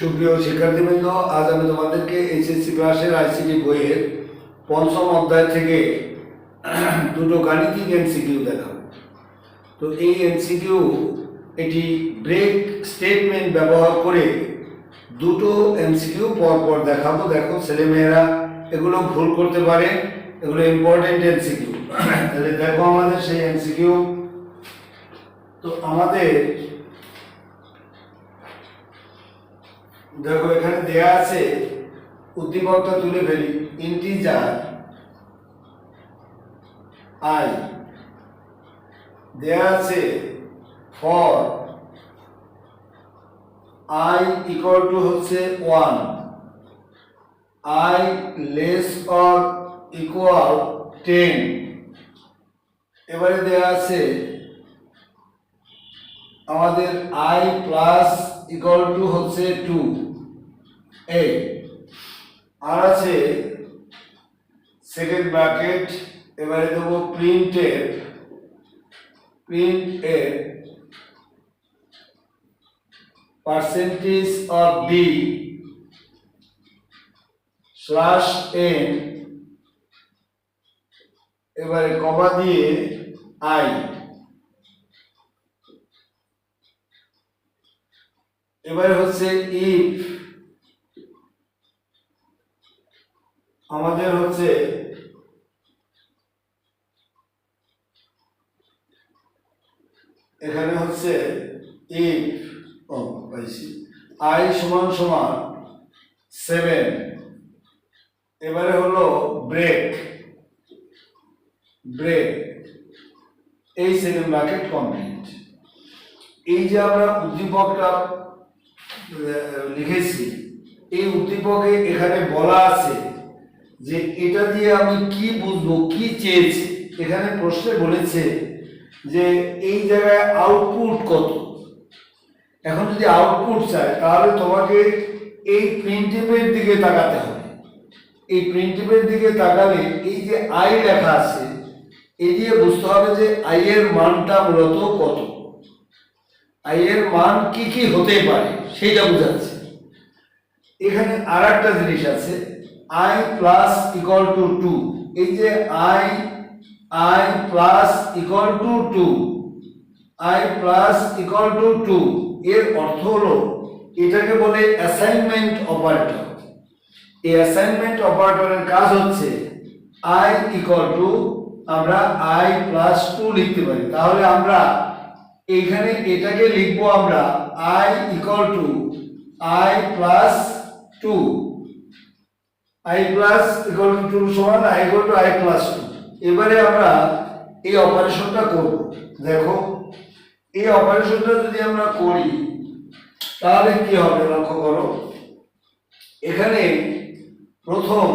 সুপ্রিয় শিক্ষার্থীবৃন্দ, আজ আমি তোমাদেরকে এইচএসসি ক্লাসের আইসিটি বইয়ের পঞ্চম অধ্যায় থেকে দুটো গাণিতিক এনসিকিউ দেখাবো। তো এই এনসিকিউ এটি ব্রেক স্টেটমেন্ট ব্যবহার করে দুটো এমসিকিউ পর পর দেখাবো। দেখো, ছেলেমেয়েরা এগুলো ভুল করতে পারে, এগুলো ইম্পর্টেন্ট এমসিকিউ। তাহলে দেখো আমাদের সেই এমসিকিউ। তো আমাদের দেখো, এখানে দেয়া আছে উদ্দীপকটা তুলে ফেলি ইন্টিজার আই দেয়া আছে ফর আই ইকুয়াল টু হচ্ছে one i less or equal ten এবারে দেয়া আছে, আমাদের আই প্লাস ইকুয়াল টু হচ্ছে টু এ আর আছে সেকেন্ড ব্র্যাকেট এবারে দেবো প্রিন্টের প্রিন্ট এর percentage of b slash n এবারে কমা দিয়ে আই এবারে হচ্ছে ইফ আমাদের হচ্ছে এখানে হচ্ছে ইফ ও, পাইছি। আই সমান সমান সেভেন এবারে হলো ব্রেক ব্রেক এই সেকেন্ড ব্র্যাকেট কমপ্লিট এই যে আমরা উদ্দীপকটা লিখেছি। এই উদ্দীপকে এখানে বলা আছে যে এটা দিয়ে আমি কি বুঝব, কি চেয়েছি? এখানে প্রশ্নে বলেছে যে এই জায়গায় আউটপুট কত? এখন যদি আউটপুট চায় তাহলে তোমাকে এই প্রিন্টিপের দিকে তাকাতে হবে। এই প্রিন্টিপের দিকে তাকালে এই যে আই লেখা আছে এই দিয়ে বুঝতে হবে যে আই এর মানটা মূলত কত। এর মান কি কি হতে পারে সেটা বোঝাচ্ছে। এখানে আর একটা জিনিস আছে i plus equal to two এই যে i i plus equal to two i plus equal to two এর অর্থ হলো এটাকে বলে অ্যাসাইনমেন্ট অপারেটর এই অ্যাসাইনমেন্ট অপারেটরের কাজ হচ্ছে আই ইকুয়াল টু আমরা আই প্লাস টু লিখতে পারি। তাহলে আমরা এইখানে এটাকে লিখব আমরা i equal to i plus two i plus equal to two সমান i equal to i plus two এবারে আমরা এই অপারেশনটা করব। দেখো, এই অপারেশনটা যদি আমরা করি, তাহলে কি হবে লক্ষ্য করো? এখানে প্রথম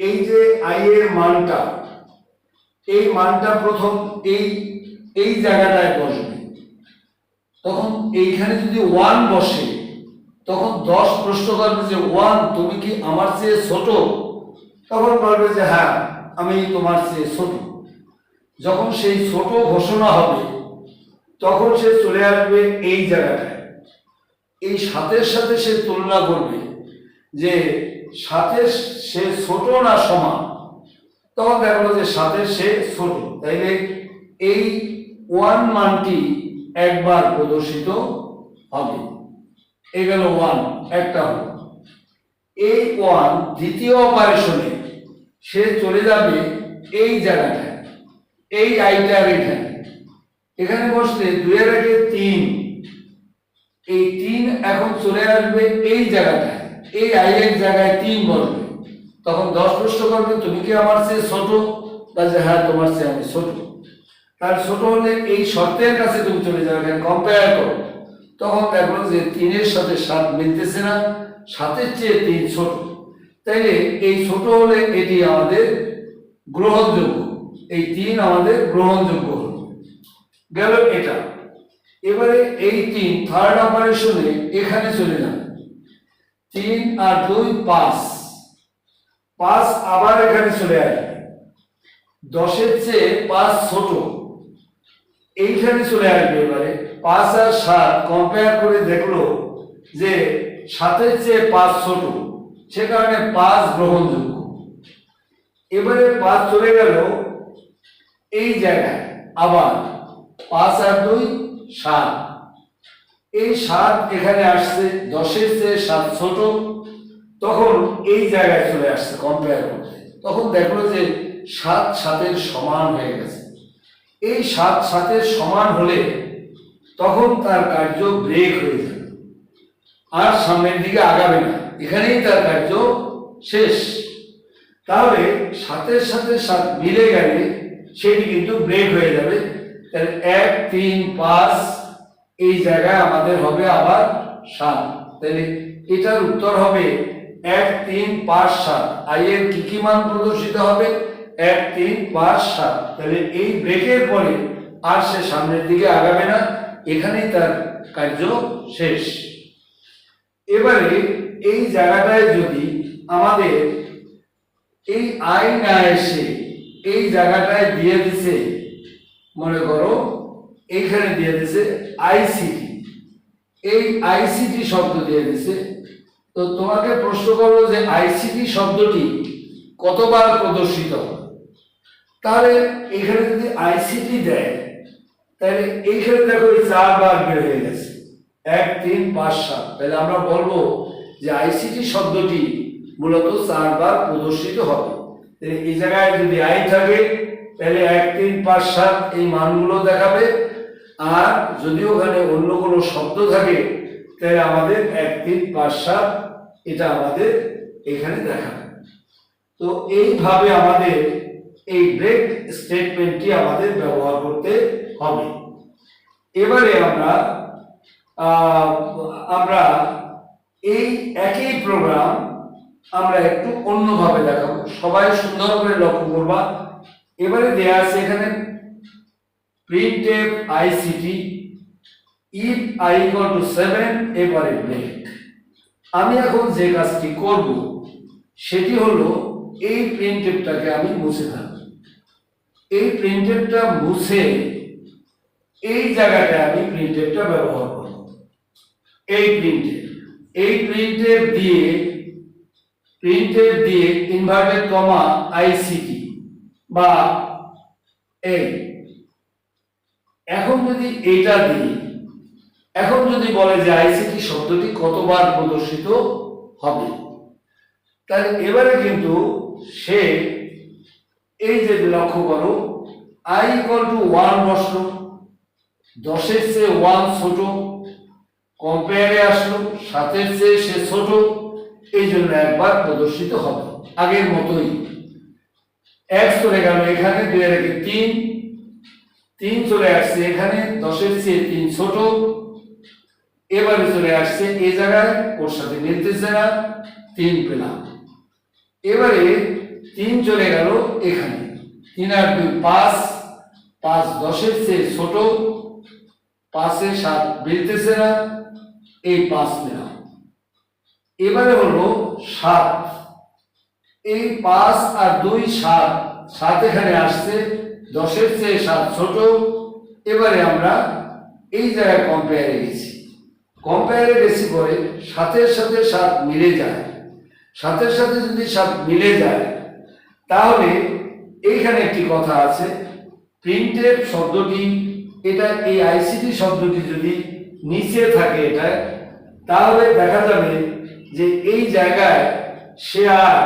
এই যে আই এর মানটা, এই মানটা প্রথম এই এই জায়গাটায় বসবে। তখন এইখানে যদি ওয়ান বসে, তখন দশ প্রশ্ন করবে যে ওয়ান তুমি কি আমার চেয়ে ছোট? তখন বলবে যে হ্যাঁ আমি তোমার চেয়ে ছোট। যখন সেই ছোট ঘোষণা হবে, তখন সে চলে আসবে এই জায়গাটায়। এই সাতের সাথে সে তুলনা করবে যে সাতের সে ছোট না সমান? তখন দেখল যে সাতের সে ছোট। তাইলে এই ওয়ান মানটি একবার প্রদর্শিত হবে। এই গেল ওয়ান একটা হলো। এই ওয়ান দ্বিতীয় অপারেশনে সে চলে যাবে এই জায়গাটায়, এই আইটার এখানে এখানে বসলে দুইয়ের আগে তিন। এই তিন এখন চলে আসবে এই জায়গাটায়, এই আইয়ের জায়গায় তিন বসবে। তখন দশ প্রশ্ন করবে, তুমি কি আমার চেয়ে ছোট? যে হ্যাঁ তোমার চেয়ে আমি ছোট। তার ছোট হলে এই শর্তের কাছে তুমি চলে যাবে এখানে কম্পেয়ার করো। তখন দেখো যে তিনের সাথে সাত মিলতেছে না, সাতের চেয়ে তিন ছোট। তাইলে এই ছোট হলে এটি আমাদের গ্রহণযোগ্য। এই তিন আমাদের গ্রহণযোগ্য হলো। গেল এটা। এবারে এই তিন থার্ড অপারেশনে এখানে চলে যাবে তিন আর দুই পাঁচ। পাঁচ আবার এখানে চলে আসবে দশের চেয়ে পাঁচ ছোট। এইখানে চলে আসবে এবারে। পাঁচ আর সাত কম্পেয়ার করে দেখল যে সাতের চেয়ে পাঁচ ছোট, সে কারণে পাঁচ গ্রহণযোগ্য। এবারে পাঁচ চলে গেল এই জায়গায়, আবার পাঁচ আর দুই, সাত। এই সাত এখানে আসছে, দশের চেয়ে সাত ছোট, তখন এই জায়গায় চলে আসছে কম্পেয়ার করতে। তখন দেখল যে সাত সাতের সমান হয়ে গেছে। এই সাত সাতের সমান হলে তখন তার কার্য ব্রেক হয়ে যাবে আর সামনের দিকে আগাবে না। এখানেই তার কার্য শেষ। তাহলে সাতের সাথে সাত মিলে গেলে সেটি কিন্তু ব্রেক হয়ে যাবে। তাহলে এক, তিন, পাঁচ এই জায়গায় আমাদের হবে আবার সাত। তাহলে এটার উত্তর হবে এক, তিন, পাঁচ, সাত। আই এর কি কি মান প্রদর্শিত হবে? এক, তিন, পাঁচ, সাত। তাহলে এই ব্রেকের পরে আর সে সামনের দিকে আগাবে না। এখানেই তার কার্য শেষ। এবারে এই জায়গাটায় যদি আমাদের এই আই না এসে এই জায়গাটায় দিয়ে দিছে, মনে করো, এইখানে দিয়ে দিছে আইসিটি এই আইসিটি শব্দ দিয়ে দিছে। তো তোমাকে প্রশ্ন করল যে আইসিটি শব্দটি কতবার প্রদর্শিত হয়? তাহলে এখানে যদি আইসিটি দেয়, তাহলে এইখানে দেখো এই চারবার বের হয়ে গেছে। এক, তিন, পাঁচ, সাত। তাহলে আমরা বলব যে আইসিটি শব্দটি মূলত চারবার প্রদর্শিত হবে। তাহলে এই জায়গায় যদি আই থাকে, তাহলে এক, তিন, পাঁচ, সাত এই মানগুলো দেখাবে। আর যদি ওখানে অন্য কোনো শব্দ থাকে, তাহলে আমাদের এক, তিন, পাঁচ, সাত এটা আমাদের এখানে দেখাবে। তো এইভাবে আমাদের এই ব্রেক স্টেটমেন্টটি আমাদের ব্যবহার করতে হবে। এবারে আমরা আমরা এই একই প্রোগ্রাম আমরা একটু অন্যভাবে দেখাবো। সবাই সুন্দর করে লক্ষ্য করবা। এবারে দেয়া আছে এখানে printf ICT if i equal to seven এবারে ব্রেক আমি এখন যে কাজটি করব, সেটি হলো এই প্রিন্টেপটাকে আমি মুছে থাকব এই প্রিন্টেপটা মুছে এই জায়গাটায় আমি প্রিন্টেপটা ব্যবহার করব। এই প্রিন্টেপ এই প্রিন্টেপ দিয়ে প্রিন্টেপ দিয়ে ইনভার্টেড কমা আইসিটি বা এই এখন যদি এটা দিই, এখন যদি বলে যে আইসিটি শব্দটি কতবার প্রদর্শিত হবে? তাহলে এবারে কিন্তু সে এই যে লক্ষ্য করো আই ইকুয়াল টু ওয়ান বসল, দশের চেয়ে ওয়ান ছোট কম্পেয়ারে আসলো, সাতের চেয়ে সে ছোট, এই জন্য একবার প্রদর্শিত হবে। আগের মতোই। এক চলে গেল এখানে দুই আর তিন তিন চলে আসছে এখানে, দশের চেয়ে তিন ছোট, এবারে চলে আসছে এ জায়গায়, ওর সাথে মিলতেছে না, তিন পেলাম। এবারে তিন চলে গেল এখানে। তিন আর দুই, পাঁচ পাঁচ দশের চেয়ে ছোট, পাঁচে সাত মিলতেছে না, এই পাঁচ পেলাম এবারে হলো সাত। এই পাঁচ আর দুই সাত সাত এখানে আসছে, দশের চেয়ে সাত ছোট। এবারে আমরা এই জায়গায় কম্পেয়ারে গেছি। কম্পেয়ারে গেছি পরে সাতের সাথে সাত মিলে যায়। সাতের সাথে যদি সাত মিলে যায় তাহলে এইখানে একটি কথা আছে প্রিন্টেড শব্দটি, এটা এই আইসিটি শব্দটি যদি নিচে থাকে এটা, তাহলে দেখা যাবে যে এই জায়গায় সে আর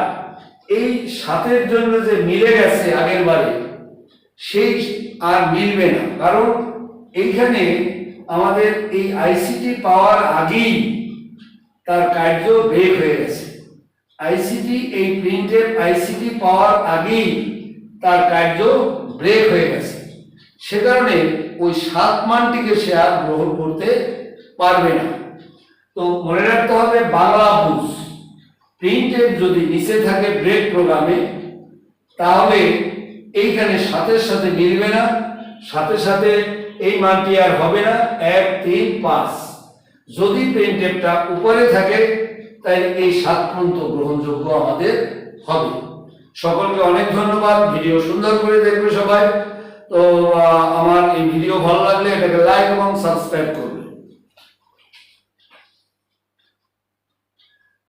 এই সাতের জন্য যে মিলে গেছে আগের বারে, সেই আর মিলবে না। কারণ এইখানে আমাদের এই আইসিটি পাওয়ার আগেই তার কার্য ব্রেক হয়ে গেছে। আইসিটি এই প্রিন্টের আইসিটি পাওয়ার আগেই তার কার্য ব্রেক হয়ে গেছে। সে কারণে ওই সাত মানটিকে সে আর গ্রহণ করতে পারবে না। তো মনে রাখতে হবে, বাংলা বুঝ। প্রিন্টের যদি নিচে থাকে ব্রেক প্রোগ্রামে তাহলে এইখানে সাথের সাথে মিলবে না। সাথে সাথে এই মানটি আর হবে না, এক, তিন, পাঁচ। যদি প্রিন্টেপটা উপরে থাকে তাহলে এই সাত পর্যন্ত গ্রহণযোগ্য আমাদের হবে। সকলকে অনেক ধন্যবাদ। ভিডিও সুন্দর করে দেখবে সবাই। তো আমার এই ভিডিও ভালো লাগলে এটাকে লাইক এবং সাবস্ক্রাইব করবে।